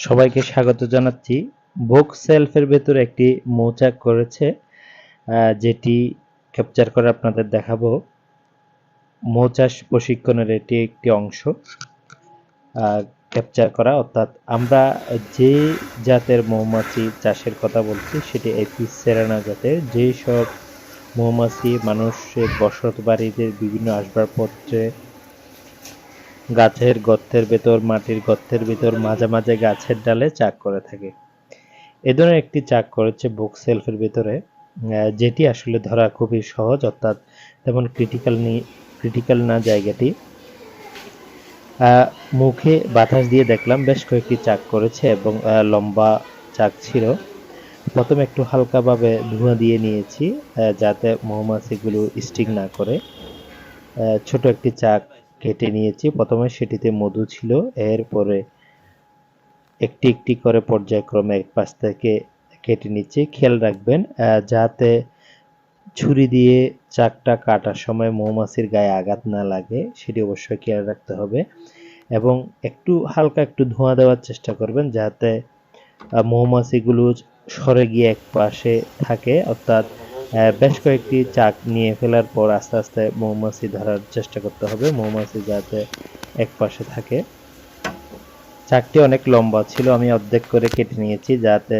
সবাইকে স্বাগত জানাচ্ছি। বুক সেলফের ভেতরে একটি মৌচাক করেছে যেটি ক্যাপচার করে আপনাদের দেখাবো। মৌচাষ প্রশিক্ষণের এটি একটি অংশ ক্যাপচার করা। অর্থাৎ আমরা যে জাতের মৌমাছি চাষের কথা বলছি, সেটি এপিস সেরানা জাতের। যেই সব মৌমাছি মানুষের বসত বাড়িতে বিভিন্ন আসবাবপত্রে গাছের গর্তের ভেতর, মাটির গর্তের ভেতর মাঝে মাঝে গাছের ডালে চাক করে থাকে। এ ধরনের একটি চাক করেছে বুক সেলফের ভেতরে যেটি আসলে ধরা খুবই সহজ, অর্থাৎ তেমন ক্রিটিক্যাল ক্রিটিক্যাল না জায়গাটি। মুখে বাতাস দিয়ে দেখলাম বেশ কয়েকটি চাক করেছে এবং লম্বা চাক ছিল। প্রথমে একটু হালকাভাবে ধোঁয়া দিয়ে নিয়েছি যাতে মৌমাছিগুলো স্টিক না করে। ছোট একটি চাক কেটে নিয়েছি। প্রথমে সেটিতে মধু ছিল, এরপরে একটি একটি করে পর্যায়ক্রমে এক পাশ থেকে কেটে নিচ্ছি। খেয়াল রাখবেন যাতে ছুরি দিয়ে চাকটা কাটার সময় মৌমাছির গায়ে আঘাত না লাগে, সেটি অবশ্যই খেয়াল রাখতে হবে। এবং একটু হালকা একটু ধোঁয়া দেওয়ার চেষ্টা করবেন, যাতে মৌমাছিগুলো সরে গিয়ে এক পাশে থাকে, অর্থাৎ বেশ কয়েকটি চাক নিয়ে ফেলার পর আস্তে আস্তে মৌমাছি ধরার চেষ্টা করতে হবে, মৌমাছি যাতে এক পাশে থাকে। চাকটি অনেক লম্বা ছিল, আমি অর্ধেক করে কেটে নিয়েছি যাতে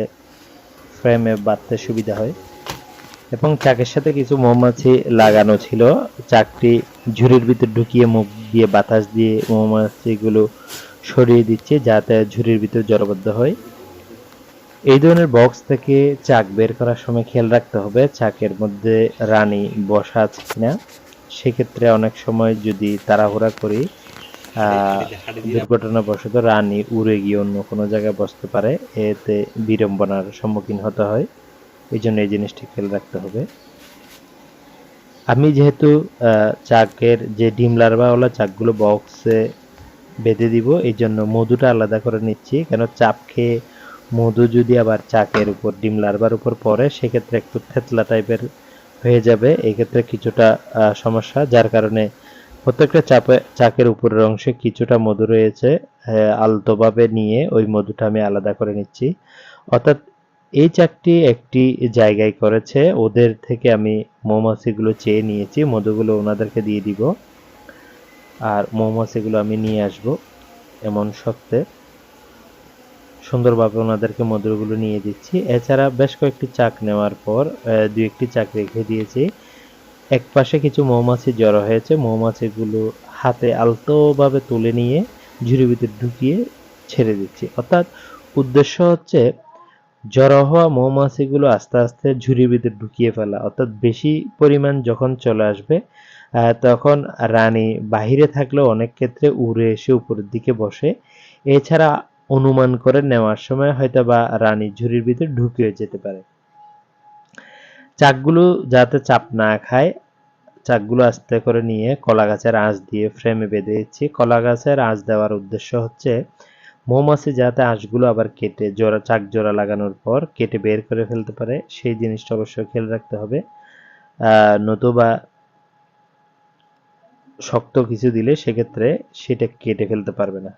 ফ্রেমে বাঁধতে সুবিধা হয়। এবং চাকের সাথে কিছু মৌমাছি লাগানো ছিল, চাকটি ঝুড়ির ভিতর ঢুকিয়ে মুখ দিয়ে বাতাস দিয়ে মৌমাছিগুলো সরিয়ে দিচ্ছে যাতে ঝুড়ির ভিতর জড়বদ্ধ হয়। এই ধরনের বক্স থেকে চাক বের করার সময় খেয়াল রাখতে হবে, চাকের মধ্যে রানী বসা আছে কিনা। সেক্ষেত্রে অনেক সময় যদি তাড়াহুড়া করি দুর্ঘটনাবশত রানী উড়ে গিয়ে অন্য কোনো জায়গায় বসতে পারে, এতে বিড়ম্বনার সম্মুখীন হতে হয়। এই জন্য এই জিনিসটি খেয়াল রাখতে হবে। আমি যেহেতু চাকের যে ডিম লার্ভাওয়ালা চাকগুলো বক্সে বেঁধে দিব, এই জন্য মধুটা আলাদা করে নিচ্ছি, কেন চাপ খেয়ে মধু যদি আবার চাকের উপর, ডিম লার্ভার উপর পড়ে, সেক্ষেত্রে একটু থেতলা টাইপের হয়ে যাবে। এক্ষেত্রে কিছুটা সমস্যা, যার কারণে প্রত্যেকটা চাপে, চাকের উপরের অংশে কিছুটা মধু রয়েছে। আলতোভাবে নিয়ে ওই মধুটা আমি আলাদা করে নিচ্ছি। অর্থাৎ এই চাকটি একটি জায়গায় করেছে। ওদের থেকে আমি মৌমাছিগুলো চেয়ে নিয়েছি। মধুগুলো ওনাদেরকে দিয়ে দিব। আর মৌমাছিগুলো আমি নিয়ে আসব এমন সত্ত্বে সুন্দরভাবে ওনাদেরকে মধুরগুলো নিয়ে দিচ্ছি। এছাড়া বেশ কয়েকটি চাক নেওয়ার পর দু একটি চাক রেখে দিয়েছি। এক পাশে কিছু মৌমাছি জড়ো হয়েছে। মৌমাছিগুলো হাতে আলতোভাবে তুলে নিয়ে ঝুড়ির ভিতরে ঢুকিয়ে ছেড়ে দিচ্ছি। অর্থাৎ উদ্দেশ্য হচ্ছে জড়ো হওয়া মৌমাছিগুলো আস্তে আস্তে ঝুড়ির ভিতরে ঢুকিয়ে ফেলা। অর্থাৎ বেশি পরিমাণ যখন চলে আসবে তখন রানী বাহিরে থাকলেও অনেক ক্ষেত্রে উড়ে এসে উপরের দিকে বসে। এছাড়া অনুমান করে নেওয়ার সময় হয়তো বা রানী ঝুড়ির ভিতরে ঢুকে যেতে পারে। চাকগুলো যাতে চাপ না খায়, চাকগুলো আস্তে করে নিয়ে কলা গাছের আঁশ দিয়ে ফ্রেমে বেঁধে দিচ্ছি। কলা গাছের আঁশ দেওয়ার উদ্দেশ্য হচ্ছে, মৌমাছি যাতে আঁশগুলো আবার কেটে জোড়া, চাক জোড়া লাগানোর পর কেটে বের করে ফেলতে পারে, সেই জিনিসটা অবশ্যই খেয়াল রাখতে হবে। নতুবা শক্ত কিছু দিলে সেক্ষেত্রে সেটা কেটে ফেলতে পারবে না।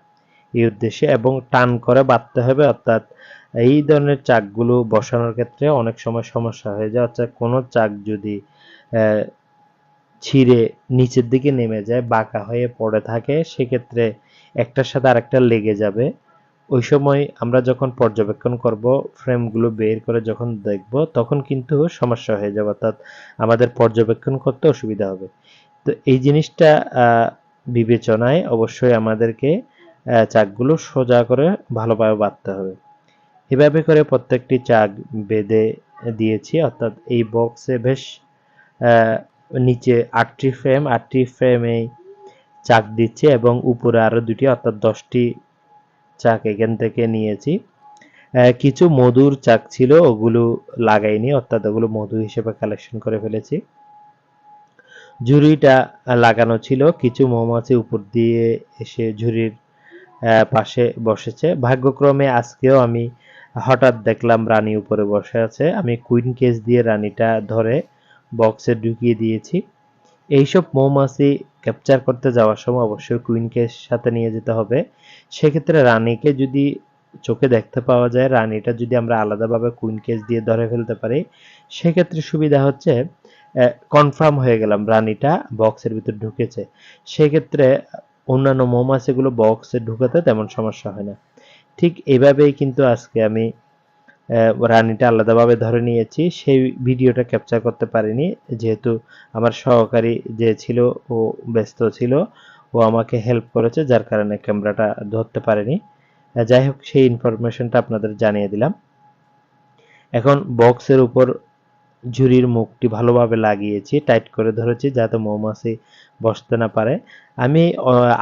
এই উদ্দেশ্যে এবং টান করে বাঁধতে হবে, অর্থাৎ এই ধরনের চাকগুলো বসানোর ক্ষেত্রে অনেক সময় সমস্যা হয়ে যায়। অর্থাৎ কোনো চাক যদি ছিঁড়ে নিচের দিকে নেমে যায়, বাঁকা হয়ে পড়ে থাকে, সেক্ষেত্রে একটার সাথে আরেকটা লেগে যাবে। ওই সময় আমরা যখন পর্যবেক্ষণ করব, ফ্রেমগুলো বের করে যখন দেখব, তখন কিন্তু সমস্যা হয়ে যাবে, অর্থাৎ আমাদের পর্যবেক্ষণ করতে অসুবিধা হবে। তো এই জিনিসটা বিবেচনায় অবশ্যই আমাদেরকে চাকগুলো সোজা করে ভালোভাবে বাঁধতে হবে। এভাবে করে প্রত্যেকটি চাক বেঁধে দিয়েছি, অর্থাৎ এই বক্সে বেশ নিচে আটটি ফ্রেম, আটটি ফ্রেমে চাক দিচ্ছে এবং উপরে আরও দুটি, অর্থাৎ দশটি চাক এখান থেকে নিয়েছি। কিছু মধুর চাক ছিল, ওগুলো লাগাইনি, অর্থাৎ ওগুলো মধু হিসেবে কালেকশন করে ফেলেছি। ঝুড়িটা লাগানো ছিল, কিছু মৌমাছি উপর দিয়ে এসে ঝুড়ির পাশে বসেছে। ভাগ্যক্রমে আজকেও আমি হঠাৎ দেখলাম রানী উপরে বসে আছে। আমি কুইন কেস দিয়ে রানীটা ধরে বক্সে ঢুকিয়ে দিয়েছি। এইসব মৌমাছি ক্যাপচার করতে যাওয়ার সময় অবশ্যই কুইন কেস সাথে নিয়ে যেতে হবে। সেক্ষেত্রে রানীকে যদি চোখে দেখতে পাওয়া যায়, রানীটা যদি আমরা আলাদাভাবে কুইন কেস দিয়ে ধরে ফেলতে পারি, সেক্ষেত্রে সুবিধা হচ্ছে কনফার্ম হয়ে গেলাম রানীটা বক্সের ভিতর ঢুকেছে। সেক্ষেত্রে অন্যান্য মৌমাছিগুলো বক্সে ঢুকাতে তেমন সমস্যা হয় না। ঠিক এভাবেই কিন্তু আজকে আমি রানীটা আলাদাভাবে ধরে নিয়েছি। সেই ভিডিওটা ক্যাপচার করতে পারিনি। যেহেতু আমার সহকারী যে ছিল, ও ব্যস্ত ছিল, ও আমাকে হেল্প করেছে, যার কারণে ক্যামেরাটা ধরতে পারেনি। যাই হোক, সেই ইনফরমেশনটা আপনাদের জানিয়ে দিলাম। এখন বক্সের উপর ঝুড়ির মুখটি ভালোভাবে লাগিয়েছি, টাইট করে ধরেছি যাতে মৌমাছি বসতে না পারে। আমি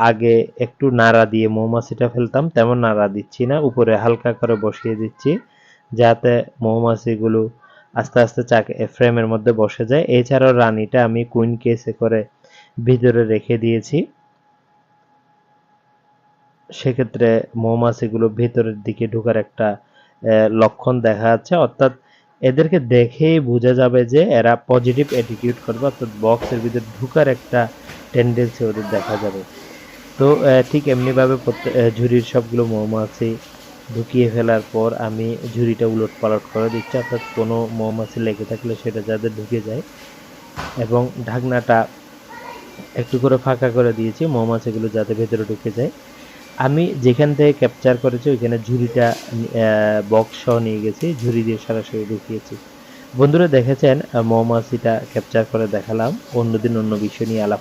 আগে একটু নাড়া দিয়ে মৌমাছিটা ফেলতাম, তেমন নাড়া দিচ্ছি না, উপরে হালকা করে বসিয়ে দিচ্ছি যাতে মৌমাছিগুলো আস্তে আস্তে চাকে ফ্রেমের মধ্যে বসে যায়। এছাড়াও রানীটা আমি কুইন কেসে করে ভিতরে রেখে দিয়েছি। সেক্ষেত্রে মৌমাছিগুলো ভেতরের দিকে ঢোকার একটা লক্ষণ দেখা যাচ্ছে। অর্থাৎ এদেরকে দেখেই বোঝা যাবে যে এরা পজিটিভ অ্যাটিটিউড করবে, অর্থাৎ বক্সের ভিতরে ঢুকার একটা টেন্ডেন্সি ওদের দেখা যাবে। তো ঠিক এমনিভাবে ঝুড়ির সবগুলো মৌমাছি ঢুকিয়ে ফেলার পর আমি ঝুড়িটা উলট পালট করে দিচ্ছি, অর্থাৎ কোনো মৌমাছি লেগে থাকলে সেটা যাদের ঢুকে যায়। এবং ঢাকনাটা একটু করে ফাঁকা করে দিয়েছি, মৌমাছিগুলো যাতে ভেতরে ঢুকে যায়। আমি যেখান থেকে ক্যাপচার করেছি, ওইখানে ঝুড়িটা বক্স সহ নিয়ে গেছি, ঝুড়ি দিয়ে সরাসরি ঢুকিয়েছি বন্ধুরা দেখেছেন মৌমাছিটা ক্যাপচার করে দেখালাম, অন্যদিন অন্য বিষয় নিয়ে আলাপ